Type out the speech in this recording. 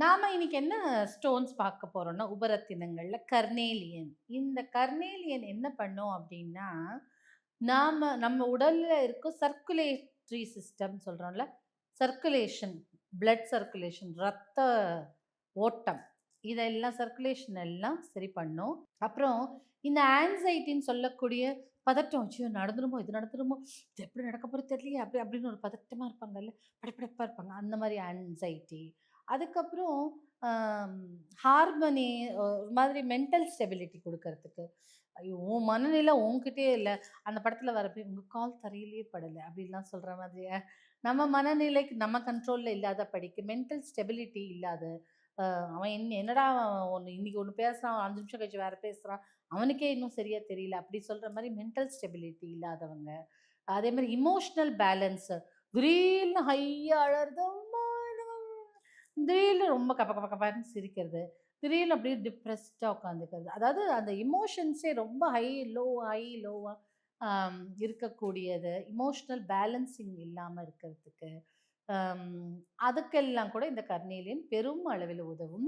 நாம இன்னைக்கு என்ன ஸ்டோன்ஸ் பார்க்க போறோம்னா, உபரத்தினங்களில் கர்னேலியன். இந்த கர்னேலியன் என்ன பண்ணும் அப்படின்னா நாம நம்ம உடலில் இருக்க சர்க்குலேட்டரி சிஸ்டம் சொல்கிறோம்ல சர்க்குலேஷன், பிளட் சர்க்குலேஷன் ரத்த ஓட்டம். இதெல்லாம் சர்க்குலேஷன் எல்லாம் சரி பண்ணும். அப்புறம் இந்த ஆன்சைட்டின்னு சொல்லக்கூடிய பதட்டம். "ஐயோ! நடந்துருமோ? இது நடந்துருமோ? இது எப்படி நடக்க போகிறது தெரியலையே!" அப்படி அப்படின்னு ஒரு பதட்டமாக இருப்பாங்கல்ல, படப்படப்பாக இருப்பாங்க. அந்த மாதிரி ஆன்சைட்டி அதுக்கப்புறம் ஹார்மனி ஒரு மாதிரி மென்டல் ஸ்டெபிலிட்டி கொடுக்கறதுக்கு ஐயோ! உன் மனநிலை உன்கிட்டயே இல்லை அந்த படத்தில் வரப்போ உங்கள் கால் தரையிலேயே படல" அப்படின்லாம் சொல்கிற மாதிரி. நம்ம மனநிலைக்கு நம்ம கண்ட்ரோலில் இல்லாத படிக்கு மென்டல் ஸ்டெபிலிட்டி இல்லாத, அவன் என் என்னடா ஒன்று இன்னைக்கு ஒன்று பேசுறான், அஞ்சு நிமிஷம் கழிச்சு வேறு பேசுகிறான் அவனுக்கே இன்னும் சரியாக தெரியல. அப்படி சொல்கிற மாதிரி மென்டல் ஸ்டெபிலிட்டி இல்லாதவங்க. அதே மாதிரி இமோஷ்னல் பேலன்ஸு திடீர்னு ஹையாக அழறது, திடீர்னு ரொம்ப கப்ப கப்ப கப்பன்னு சிரிக்கிறது. திடீர்னு அப்படியே டிப்ரெஸ்டாக உட்காந்துக்கிறது. அதாவது அந்த இமோஷன்ஸே ரொம்ப ஹை, லோ, ஹை, லோவாக இருக்கக்கூடியது. இமோஷ்னல் பேலன்சிங் இல்லாமல் இருக்கிறதுக்கு. அதுக்கெல்லாம் கூட இந்த கர்னேலியன் பெரும் அளவில் உதவும்.